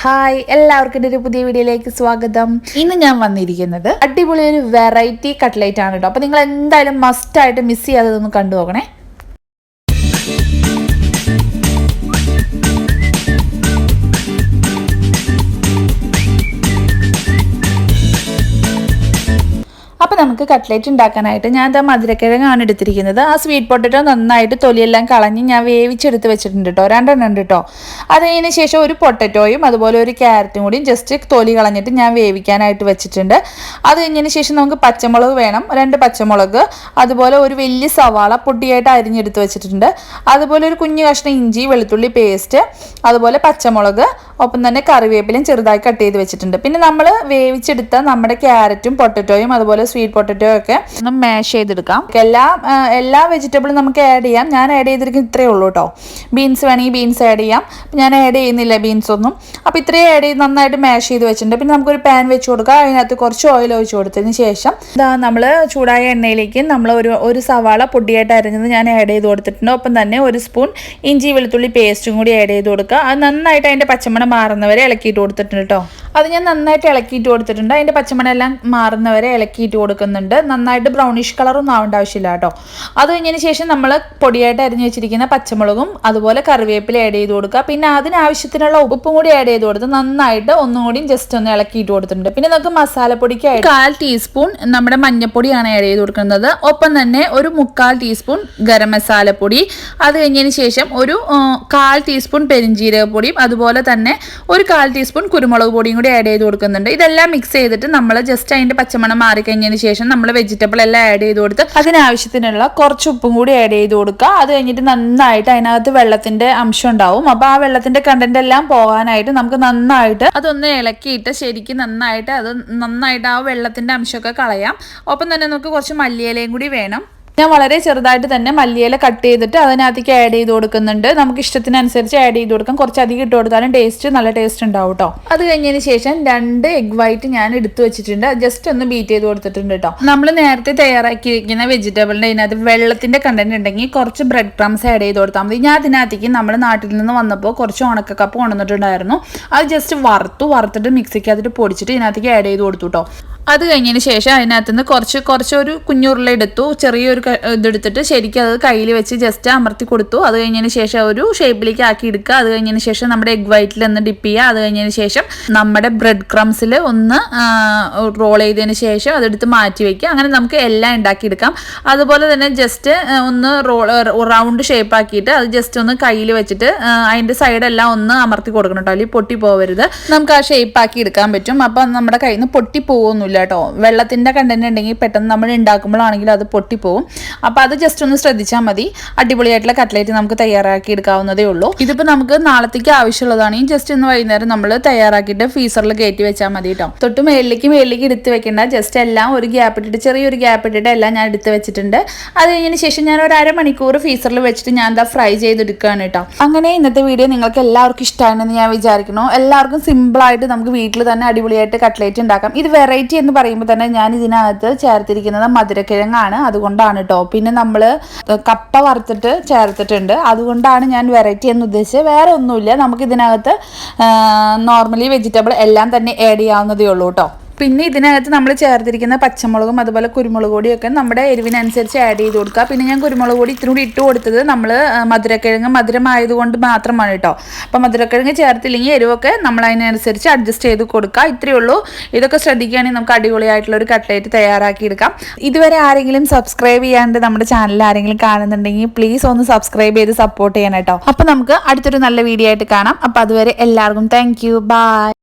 Hi എല്ലാവർക്കും എന്റെ ഒരു പുതിയ വീഡിയോയിലേക്ക് സ്വാഗതം. ഇന്ന് ഞാൻ വന്നിരിക്കുന്നത് അടിപൊളി ഒരു വെറൈറ്റി കട്ട്ലേറ്റ് ആണ് കേട്ടോ അപ്പോൾ നിങ്ങൾ എന്തായാലും മസ്റ്റ് ആയിട്ട് മിസ് ചെയ്യാതെ ഒന്ന് കണ്ടു നോക്കണേ. നമുക്ക് കട്ട്ലേറ്റ് ഉണ്ടാക്കാനായിട്ട് ഞാൻ എന്താ മധുരക്കിഴങ്ങാണ് എടുത്തിരിക്കുന്നത്. ആ സ്വീറ്റ് പൊട്ടറ്റോ നന്നായിട്ട് തൊലിയെല്ലാം കളഞ്ഞ് ഞാൻ വേവിച്ചെടുത്ത് വെച്ചിട്ടുണ്ട് കേട്ടോ രണ്ടെണ്ണം ഉണ്ട് കേട്ടോ അതിന് ശേഷം ഒരു പൊട്ടറ്റോയും അതുപോലെ ഒരു ക്യാരറ്റും കൂടിയും ജസ്റ്റ് തൊലി കളഞ്ഞിട്ട് ഞാൻ വേവിക്കാനായിട്ട് വെച്ചിട്ടുണ്ട്. അത് കഴിഞ്ഞതിന് ശേഷം നമുക്ക് പച്ചമുളക് വേണം. രണ്ട് പച്ചമുളക് അതുപോലെ ഒരു വലിയ സവാള പൊടിയായിട്ട് അരിഞ്ഞെടുത്ത് വെച്ചിട്ടുണ്ട്. അതുപോലെ ഒരു കുഞ്ഞു കഷ്ണം ഇഞ്ചി വെളുത്തുള്ളി പേസ്റ്റ് അതുപോലെ പച്ചമുളക് ഒപ്പം തന്നെ കറിവേപ്പിലയും ചെറുതായി കട്ട് ചെയ്ത് വെച്ചിട്ടുണ്ട്. പിന്നെ നമ്മൾ വേവിച്ചെടുത്ത നമ്മുടെ ക്യാരറ്റും പൊട്ടറ്റോയും അതുപോലെ സ്വീറ്റ് പൊട്ടറ്റോ ഒക്കെ ഒന്ന് മാഷ് ചെയ്തെടുക്കാം. എല്ലാ എല്ലാ വെജിറ്റബിളും നമുക്ക് ആഡ് ചെയ്യാം. ഞാൻ ആഡ് ചെയ്തിരിക്കും ഇത്രയേ ഉള്ളൂ കേട്ടോ ബീൻസ് വേണമെങ്കിൽ ബീൻസ് ആഡ് ചെയ്യാം. ഞാൻ ആഡ് ചെയ്യുന്നില്ല ബീൻസ് ഒന്നും. അപ്പോൾ ഇത്രയും ആഡ് ചെയ്ത് നന്നായിട്ട് മാഷ് ചെയ്ത് വെച്ചിട്ടുണ്ട്. പിന്നെ നമുക്കൊരു പാൻ വെച്ച് കൊടുക്കാം. അതിനകത്ത് കുറച്ച് ഓയിൽ ഒഴിച്ച് കൊടുത്തതിന് ശേഷം ഇതാ നമ്മൾ ചൂടായ എണ്ണയിലേക്ക് നമ്മൾ ഒരു ഒരു സവാള പൊടിയായിട്ട് അരിഞ്ഞത് ഞാൻ ആഡ് ചെയ്ത് കൊടുത്തിട്ടുണ്ട്. ഒപ്പം തന്നെ ഒരു സ്പൂൺ ഇഞ്ചി വെളുത്തുള്ളി പേസ്റ്റും കൂടി ആഡ് ചെയ്ത് കൊടുക്കുക. അത് നന്നായിട്ട് അതിന്റെ പച്ചമണം മാറുന്നവരെ ഇളക്കിയിട്ട് കൊടുത്തിട്ടുണ്ട് കേട്ടോ അത് ഞാൻ നന്നായിട്ട് ഇളക്കിയിട്ട് കൊടുത്തിട്ടുണ്ട്. അതിന്റെ പച്ചമണം എല്ലാം മാറുന്നവരെ ഇളക്കിയിട്ട് കൊടുക്കുന്നുണ്ട്. നന്നായിട്ട് ബ്രൗണിഷ് കളറൊന്നും ആവേണ്ട ആവശ്യമില്ല കേട്ടോ. അത് കഴിഞ്ഞതിന് ശേഷം നമ്മൾ പൊടിയായിട്ട് അരിഞ്ഞ് വെച്ചിരിക്കുന്ന പച്ചമുളകും അതുപോലെ കറിവേപ്പില ആഡ് ചെയ്ത് കൊടുക്കുക. പിന്നെ അതിനാവശ്യത്തിനുള്ള ഉപ്പും കൂടി ആഡ് ചെയ്ത് കൊടുത്ത് നന്നായിട്ട് ഒന്നും കൂടി ജസ്റ്റ് ഒന്ന് ഇളക്കിയിട്ട് കൊടുത്തിട്ടുണ്ട്. പിന്നെ നമുക്ക് മസാലപ്പൊടിക്കായിട്ട് കാൽ ടീസ്പൂൺ നമ്മുടെ മഞ്ഞപ്പൊടിയാണ് ആഡ് ചെയ്ത് കൊടുക്കുന്നത്. ഒപ്പം തന്നെ ഒരു മുക്കാൽ ടീസ്പൂൺ ഗരം മസാലപ്പൊടി. അത് കഴിഞ്ഞതിന് ശേഷം ഒരു കാൽ ടീസ്പൂൺ പെരിഞ്ജീരകപ്പൊടിയും അതുപോലെ തന്നെ ഒരു കാൽ ടീസ്പൂൺ കുരുമുളക് പൊടിയും ആഡ് ചെയ്ത് കൊടുക്കുന്നുണ്ട്. ഇതെല്ലാം മിക്സ് ചെയ്തിട്ട് നമ്മൾ ജസ്റ്റ് അതിന്റെ പച്ചമണം മാറിക്കഴിഞ്ഞതിന് ശേഷം നമ്മൾ വെജിറ്റബിൾ എല്ലാം ആഡ് ചെയ്ത് കൊടുത്ത് അതിനാവശ്യത്തിനുള്ള കുറച്ച് ഉപ്പും കൂടി ആഡ് ചെയ്ത് കൊടുക്കുക. അത് കഴിഞ്ഞിട്ട് നന്നായിട്ട് അതിനകത്ത് വെള്ളത്തിന്റെ അംശം ഉണ്ടാവും. അപ്പോൾ ആ വെള്ളത്തിന്റെ കണ്ടന്റ് എല്ലാം പോകാനായിട്ട് നമുക്ക് നന്നായിട്ട് അതൊന്ന് ഇളക്കിയിട്ട് ശരിക്കും നന്നായിട്ട് അത് നന്നായിട്ട് ആ വെള്ളത്തിന്റെ അംശമൊക്കെ കളയാം. ഒപ്പം തന്നെ നമുക്ക് കുറച്ച് മല്ലിയിലയും കൂടി വേണം. ഞാൻ വളരെ ചെറുതായിട്ട് തന്നെ മല്ലിയില കട്ട് ചെയ്തിട്ട് അതിനകത്തേക്ക് ആഡ് ചെയ്ത് കൊടുക്കുന്നുണ്ട്. നമുക്ക് ഇഷ്ടത്തിനനുസരിച്ച് ആഡ് ചെയ്ത് കൊടുക്കാം. കുറച്ച് അധികം ഇട്ട് കൊടുത്താലും ടേസ്റ്റ് നല്ല ടേസ്റ്റ് ഉണ്ടാവും കേട്ടോ അത് കഴിഞ്ഞതിന് ശേഷം രണ്ട് എഗ് വൈറ്റ് ഞാൻ എടുത്തു വെച്ചിട്ടുണ്ട്. ജസ്റ്റ് ഒന്ന് ബീറ്റ് ചെയ്ത് കൊടുത്തിട്ടുണ്ട് കേട്ടോ നമ്മൾ നേരത്തെ തയ്യാറാക്കി വെക്കുന്ന വെജിറ്റബിളിന്റെ അതിനകത്ത് വെള്ളത്തിന്റെ കണ്ടന്റ് ഉണ്ടെങ്കിൽ കുറച്ച് ബ്രെഡ് ക്രംസ് ആഡ് ചെയ്ത് കൊടുത്താൽ മതി. ഞാൻ അതിനകത്തേക്ക് നമ്മൾ നാട്ടിൽ നിന്ന് വന്നപ്പോൾ കുറച്ച് ഉണക്കക്കപ്പ് കൊണ്ടുവന്നിട്ടുണ്ടായിരുന്നു. അത് ജസ്റ്റ് വറുത്തു വറുത്തിട്ട് മിക്സിക്ക് അതിട്ട് പൊടിച്ചിട്ട് ഇതിനകത്തേക്ക് ആഡ് ചെയ്ത് കൊടുത്തു കേട്ടോ അത് കഴിഞ്ഞതിന് ശേഷം അതിനകത്ത് നിന്ന് കുറച്ച് കുറച്ച് ഒരു കുഞ്ഞുരുള എടുത്തു. ചെറിയൊരു ഇതെടുത്തിട്ട് ശരിക്കും അത് കയ്യിൽ വെച്ച് ജസ്റ്റ് അമർത്തി കൊടുത്തു. അത് കഴിഞ്ഞതിന് ശേഷം ഒരു ഷേപ്പിലേക്ക് ആക്കി എടുക്കുക. അത് കഴിഞ്ഞതിന് ശേഷം നമ്മുടെ എഗ് വൈറ്റിൽ ഒന്ന് ഡിപ്പ് ചെയ്യുക. അത് കഴിഞ്ഞതിന് ശേഷം നമ്മുടെ ബ്രെഡ് ക്രംസിൽ ഒന്ന് റോൾ ചെയ്തതിന് ശേഷം അതെടുത്ത് മാറ്റി വെക്കുക. അങ്ങനെ നമുക്ക് എല്ലാം ഉണ്ടാക്കിയെടുക്കാം. അതുപോലെ തന്നെ ജസ്റ്റ് ഒന്ന് റോൾ റൗണ്ട് ഷേപ്പ് ആക്കിയിട്ട് അത് ജസ്റ്റ് ഒന്ന് കയ്യിൽ വെച്ചിട്ട് അതിന്റെ സൈഡെല്ലാം ഒന്ന് അമർത്തി കൊടുക്കണം കേട്ടോ. അല്ലെങ്കിൽ പൊട്ടി പോകരുത് നമുക്ക് ആ ഷേപ്പ് ആക്കി എടുക്കാൻ പറ്റും. അപ്പം നമ്മുടെ കയ്യിൽ നിന്ന് പൊട്ടി പോകുന്നില്ല കേട്ടോ. വെള്ളത്തിന്റെ കണ്ടന്റ് ഉണ്ടെങ്കിൽ പെട്ടെന്ന് നമ്മൾ ഉണ്ടാക്കുമ്പോഴാണെങ്കിൽ അത് പൊട്ടിപ്പോവും. അപ്പോൾ അത് ജസ്റ്റ് ഒന്ന് ശ്രദ്ധിച്ചാൽ മതി. അടിപൊളിയായിട്ടുള്ള കട്ട്ലേറ്റ് നമുക്ക് തയ്യാറാക്കി എടുക്കാവുന്നതേ ഉള്ളൂ. ഇതിപ്പോൾ നമുക്ക് നാളത്തേക്ക് ആവശ്യമുള്ളതാണെങ്കിൽ ജസ്റ്റ് ഇന്ന് വൈകുന്നേരം നമ്മൾ തയ്യാറാക്കിയിട്ട് ഫ്രീസറിൽ കയറ്റി വെച്ചാൽ മതി കേട്ടോ തൊട്ട് മേളിലേക്ക് മേളിലേക്ക് എടുത്ത് വെക്കേണ്ട. ജസ്റ്റ് എല്ലാം ഒരു ഗ്യാപ്പ് ഇട്ടിട്ട് ചെറിയൊരു ഗ്യാപ്പ് ഇട്ടിട്ട് എല്ലാം ഞാൻ എടുത്ത് വെച്ചിട്ടുണ്ട്. അത് കഴിഞ്ഞതിന് ശേഷം ഞാൻ ഒരു അരമണിക്കൂർ ഫ്രീസറിൽ വെച്ചിട്ട് ഞാൻ എന്താ ഫ്രൈ ചെയ്തെടുക്കുകയാണ് കേട്ടോ അങ്ങനെ ഇന്നത്തെ വീഡിയോ നിങ്ങൾക്ക് എല്ലാവർക്കും ഇഷ്ടമാണെന്ന് ഞാൻ വിചാരിക്കുന്നു. എല്ലാവർക്കും സിമ്പിളായിട്ട് നമുക്ക് വീട്ടിൽ തന്നെ അടിപൊളിയായിട്ട് കട്ട്ലേറ്റ് ഉണ്ടാക്കാം. ഇത് വെറൈറ്റി എന്ന് പറയുമ്പോൾ തന്നെ ഞാൻ ഇതിനകത്ത് ചേർത്തിരിക്കുന്നത് മധുരക്കിഴങ്ങാണ്. അതുകൊണ്ടാണ് കേട്ടോ. പിന്നെ നമ്മൾ കപ്പ വറുത്തിട്ട് ചേർത്തിട്ടുണ്ട്. അതുകൊണ്ടാണ് ഞാൻ വെറൈറ്റി എന്ന് ഉദ്ദേശിച്ചത്. വേറെ ഒന്നുമില്ല. നമുക്ക് ഇതിനകത്ത് നോർമലി വെജിറ്റബിൾ എല്ലാം തന്നെ ആഡ് ചെയ്യാവുന്നതേ ഉള്ളൂ കേട്ടോ. പിന്നെ ഇതിനകത്ത് നമ്മൾ ചേർത്തിരിക്കുന്ന പച്ചമുളകും അതുപോലെ കുരുമുളക് പൊടിയൊക്കെ നമ്മുടെ എരിവിനനുസരിച്ച് ആഡ് ചെയ്ത് കൊടുക്കുക. പിന്നെ ഞാൻ കുരുമുളക് പൊടി ഇത്തിരി കൂടി ഇട്ട് കൊടുത്തത് നമ്മൾ മധുരക്കിഴങ്ങ് മധുരമായതുകൊണ്ട് മാത്രമാണ് കേട്ടോ. അപ്പോൾ മധുരക്കിഴങ്ങ് ചേർത്തില്ലെങ്കിൽ എരിവൊക്കെ നമ്മൾ അതിനനുസരിച്ച് അഡ്ജസ്റ്റ് ചെയ്ത് കൊടുക്കുക. ഇത്രയേ ഉള്ളൂ. ഇതൊക്കെ ശ്രദ്ധിക്കുകയാണെങ്കിൽ നമുക്ക് അടിപൊളിയായിട്ടുള്ള ഒരു കട്ട്ലേറ്റ് തയ്യാറാക്കിയെടുക്കാം ഇതുവരെ ആരെങ്കിലും സബ്സ്ക്രൈബ് ചെയ്യാണ്ട് നമ്മുടെ ചാനൽ ആരെങ്കിലും കാണുന്നുണ്ടെങ്കിൽ പ്ലീസ് ഒന്ന് സബ്സ്ക്രൈബ് ചെയ്ത് സപ്പോർട്ട് ചെയ്യണം കേട്ടോ. അപ്പോൾ നമുക്ക് അടുത്തൊരു നല്ല വീഡിയോ ആയിട്ട് കാണാം. അപ്പോൾ അതുവരെ എല്ലാവർക്കും താങ്ക് ബൈ